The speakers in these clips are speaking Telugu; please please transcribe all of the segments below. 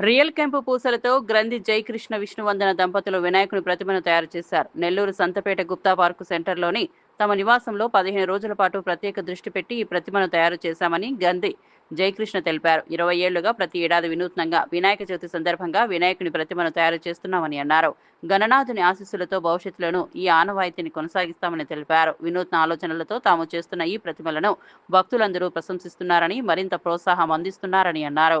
రియల్ కెంపు పూసలతో గ్రంథి జయకృష్ణ విష్ణువందన దంపతులు వినాయకుని ప్రతిమను తయారు చేశారు. నెల్లూరు సంతపేట గుప్తా పార్కు సెంటర్లోని తమ నివాసంలో పదిహేను రోజుల పాటు ప్రత్యేక దృష్టి పెట్టి ఈ ప్రతిమను తయారు చేశామని గంధి జయకృష్ణ తెలిపారు. ఇరవై ఏళ్ళుగా ప్రతి ఏడాది వినూత్నంగా వినాయక చవితి సందర్భంగా వినాయకుని ప్రతిమను తయారు చేస్తున్నామని అన్నారు. గణనాథుని ఆశీస్సులతో భవిష్యత్తులోనూ ఈ ఆనవాయితీని కొనసాగిస్తామని తెలిపారు. వినూత్న ఆలోచనలతో తాము చేస్తున్న ఈ ప్రతిమలను భక్తులందరూ ప్రశంసిస్తున్నారని మరింత ప్రోత్సాహం అందిస్తున్నారని అన్నారు.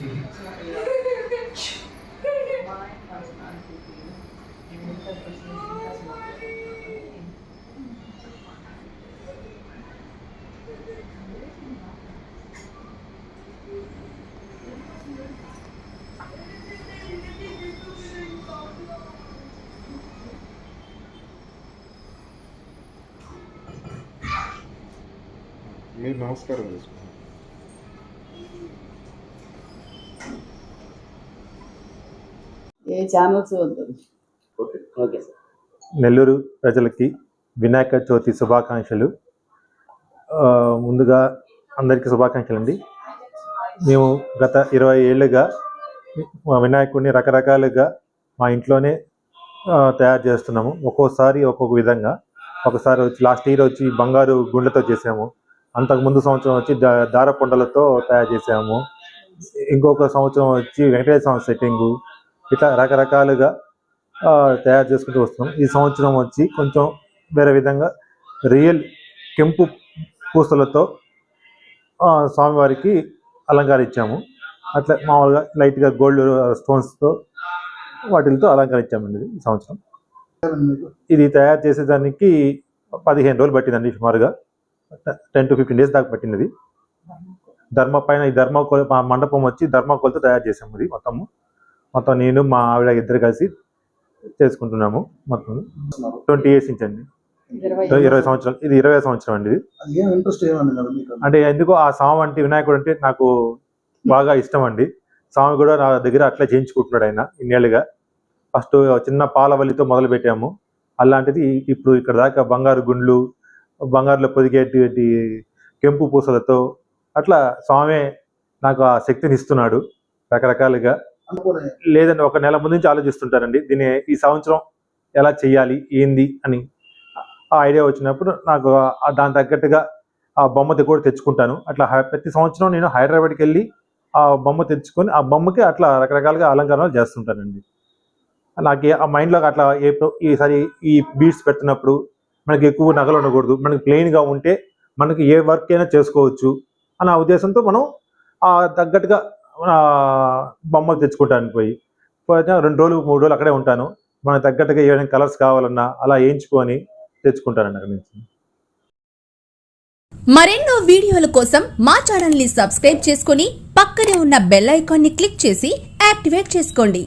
You. మీరు నమస్కారం చేసుకోండి ఏ ఛానల్స్ వద్దు? Okay okay sir. నెల్లూరు ప్రజలకి వినాయక చవితి శుభాకాంక్షలు. ఆ, ముందుగా అందరికీ శుభాకాంక్షలు అండి మేము గత ఇరవై ఏళ్ళుగా మా వినాయకుడిని రకరకాలుగా మా ఇంట్లోనే తయారు చేస్తున్నాము. ఒక్కోసారి ఒక్కొక్క విధంగా. ఒకసారి వచ్చి లాస్ట్ ఇయర్ వచ్చి బంగారు గుండెతో చేసాము. అంతకు ముందు సంవత్సరం వచ్చి దారపుండలతో తయారు చేసాము ఇంకొక సంవత్సరం వచ్చి వెంకటేశ్వర స్వామి సెట్టింగు. ఇట్లా రకరకాలుగా తయారు చేసుకుంటూ వస్తున్నాం. ఈ సంవత్సరం వచ్చి కొంచెం వేరే విధంగా రియల్ కెంపు పూసలతో స్వామివారికి అలంకరించాము అట్లా మామూలుగా లైట్గా గోల్డ్ స్టోన్స్తో వాటితో అలంకరించామండి ఈ సంవత్సరం. ఇది తయారు చేసేదానికి పదిహేను రోజులు పట్టిందండి సుమారుగా. టెన్ టు ఫిఫ్టీన్ డేస్ దాకా పట్టినది ధర్మ పైన ఈ ధర్మకోల్ మా మండపం వచ్చి ధర్మకోల్తో తయారు చేసాము ఇది మొత్తము. మొత్తం నేను మా ఆవిడ ఇద్దరు కలిసి చేసుకుంటున్నాము మొత్తం. ట్వంటీ ఇయర్స్ నుంచి అండి. ఇరవై సంవత్సరాలు ఇది ఇరవై సంవత్సరం అండి అంటే ఎందుకో ఆ స్వామి అంటే వినాయకుడు అంటే నాకు బాగా ఇష్టం అండి. స్వామి కూడా నా దగ్గర అట్లా చేయించుకుంటున్నాడు ఆయన ఇన్నేళ్ళుగా. ఫస్ట్ చిన్న పాలవల్లితో మొదలు పెట్టాము అలాంటిది ఇప్పుడు ఇక్కడ దాకా బంగారు గుండ్లు బంగారులో పొదిగేటువంటి కెంపు పూసలతో అట్లా స్వామి నాకు ఆ శక్తిని ఇస్తున్నాడు రకరకాలుగా. లేదండి ఒక నెల ముందు నుంచి ఆలోచిస్తుంటానండి దీన్ని ఈ సంవత్సరం ఎలా చేయాలి ఏంది అని. ఆ ఐడియా వచ్చినప్పుడు నాకు దాని తగ్గట్టుగా ఆ బొమ్మది కూడా తెచ్చుకుంటాను. అట్లా ప్రతి సంవత్సరం నేను హైదరాబాద్కి వెళ్ళి ఆ బొమ్మ తెచ్చుకొని ఆ బొమ్మకి అట్లా రకరకాలుగా అలంకరణలు చేస్తుంటానండి. నాకు ఆ మైండ్లో అట్లా ఏ ఈసారి ఈ బీట్స్ పెడుతున్నప్పుడు మనకి ఎక్కువ నగలు ఉండకూడదు. మనకి ప్లెయిన్గా ఉంటే మనకి ఏ వర్క్ అయినా చేసుకోవచ్చు అన్న ఉద్దేశంతో మనం ఆ తగ్గట్టుగా బొమ్మలు తెచ్చుకుంటాను పోయి. రెండు రోజులు మూడు రోజులు అక్కడే ఉంటాను. మనకు తగ్గట్టుగా ఏమైనా కలర్స్ కావాలన్నా అలా వేయించుకొని తెచ్చుకుంటానండి అక్కడి నుంచి. మరెన్నో వీడియోల కోసం మా ఛానల్ని సబ్స్క్రైబ్ చేసుకుని పక్కనే ఉన్న బెల్ ఐకాన్ని క్లిక్ చేసి యాక్టివేట్ చేసుకోండి.